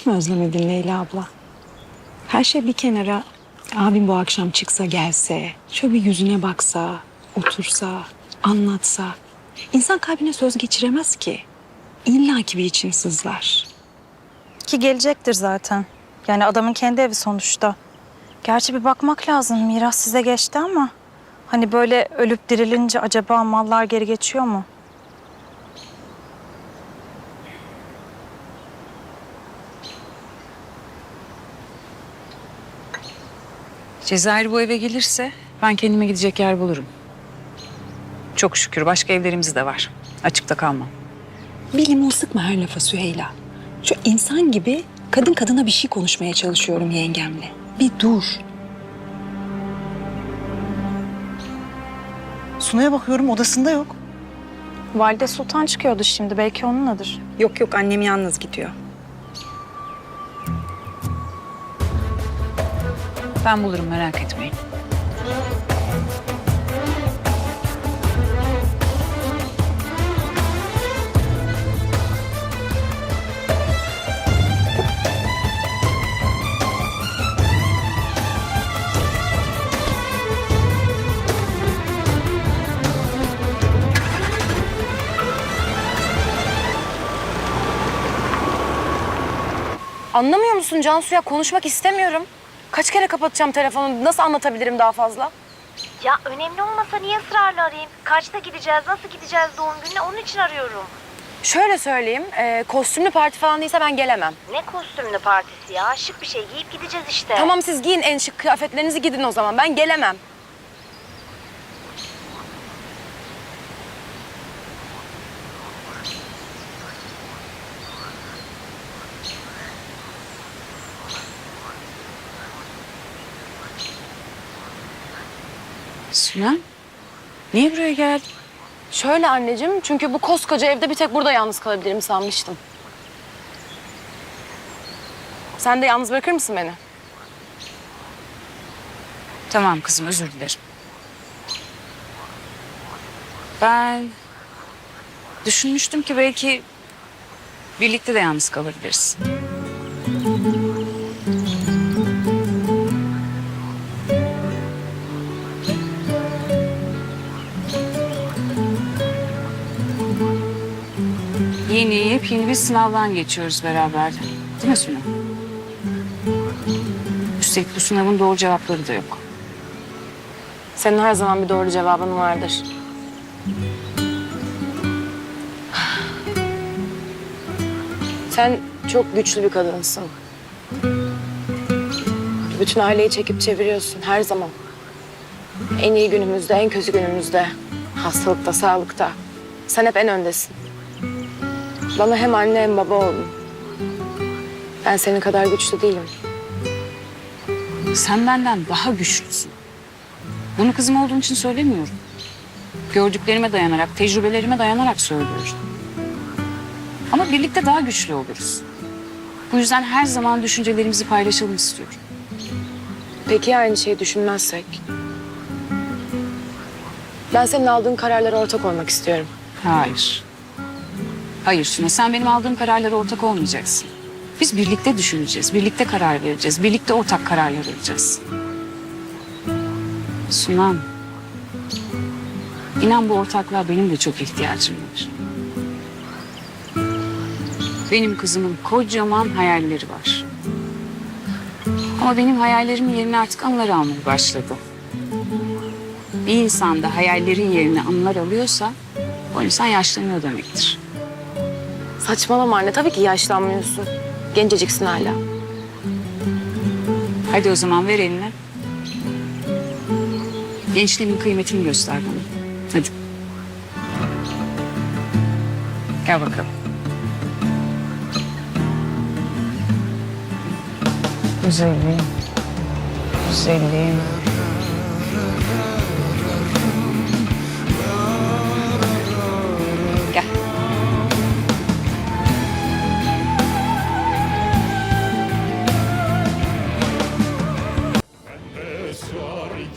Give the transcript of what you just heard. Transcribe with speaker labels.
Speaker 1: Hiç mi özlemedin Leyla abla? Her şey bir kenara. Abim bu akşam çıksa gelse, şöyle bir yüzüne baksa, otursa, anlatsa. İnsan kalbine söz geçiremez ki. İlla ki bir için sızlar.
Speaker 2: Ki gelecektir zaten. Yani adamın kendi evi sonuçta. Gerçi bir bakmak lazım. Miras size geçti ama... Hani böyle ölüp dirilince acaba mallar geri geçiyor mu?
Speaker 3: Cezayir bu eve gelirse ben kendime gidecek yer bulurum. Çok şükür başka evlerimiz de var. Açıkta kalmam.
Speaker 1: Bir limon sıkma her lafa Süheyla. Şu insan gibi kadın kadına bir şey konuşmaya çalışıyorum yengemle. Bir dur.
Speaker 4: Suna'ya bakıyorum odasında yok.
Speaker 2: Valide Sultan çıkıyordu şimdi. Belki onunladır.
Speaker 1: Yok yok annem yalnız gidiyor.
Speaker 3: Ben bulurum merak etmeyin.
Speaker 5: Anlamıyor musun Cansu ya? Konuşmak istemiyorum. Kaç kere kapatacağım telefonu? Nasıl anlatabilirim daha fazla?
Speaker 6: Ya önemli olmasa niye ısrarla arayayım? Kaçta gideceğiz, nasıl gideceğiz doğum gününe onun için arıyorum.
Speaker 5: Şöyle söyleyeyim, e, kostümlü parti falan değilse ben gelemem.
Speaker 6: Ne kostümlü partisi ya? Şık bir şey giyip gideceğiz işte.
Speaker 5: Tamam siz giyin en şık kıyafetlerinizi gidin o zaman. Ben gelemem.
Speaker 3: Sinem, niye buraya geldin?
Speaker 5: Şöyle anneciğim, çünkü bu koskoca evde bir tek burada yalnız kalabilirim sanmıştım. Sen de yalnız bırakır mısın beni?
Speaker 3: Tamam kızım özür dilerim. Ben düşünmüştüm ki belki birlikte de yalnız kalabiliriz. Yeni, yepyeni bir sınavdan geçiyoruz beraber. Değil mi Sinem? Üstelik bu sınavın doğru cevapları da yok.
Speaker 5: Senin her zaman bir doğru cevabın vardır. Sen çok güçlü bir kadınsın. Bütün aileyi çekip çeviriyorsun her zaman. En iyi günümüzde, en kötü günümüzde. Hastalıkta, sağlıkta. Sen hep en öndesin. Bana hem anne hem baba oldun. Ben senin kadar güçlü değilim.
Speaker 3: Sen benden daha güçlüsün. Bunu kızım olduğun için söylemiyorum. Gördüklerime dayanarak, tecrübelerime dayanarak söylüyorum. Ama birlikte daha güçlü oluruz. Bu yüzden her zaman düşüncelerimizi paylaşalım istiyorum.
Speaker 5: Peki ya aynı şeyi düşünmezsek? Ben senin aldığın kararlara ortak olmak istiyorum.
Speaker 3: Hayır. Hayır Suna, sen benim aldığım kararlara ortak olmayacaksın. Biz birlikte düşüneceğiz, birlikte karar vereceğiz, birlikte ortak kararlar alacağız. Sunam, inan bu ortaklığa benim de çok ihtiyacım var. Benim kızımın kocaman hayalleri var. Ama benim hayallerimin yerini artık anılar almaya başladı. Bir insan da hayallerin yerini anılar alıyorsa o insan yaşlanıyor demektir.
Speaker 5: Saçmalama anne. Tabii ki yaşlanmıyorsun. Genceciksin hala.
Speaker 3: Hadi o zaman ver elini. Gençliğimin kıymetini göster bana. Hadi. Gel bakalım. Güzelliğim. Güzelliğim.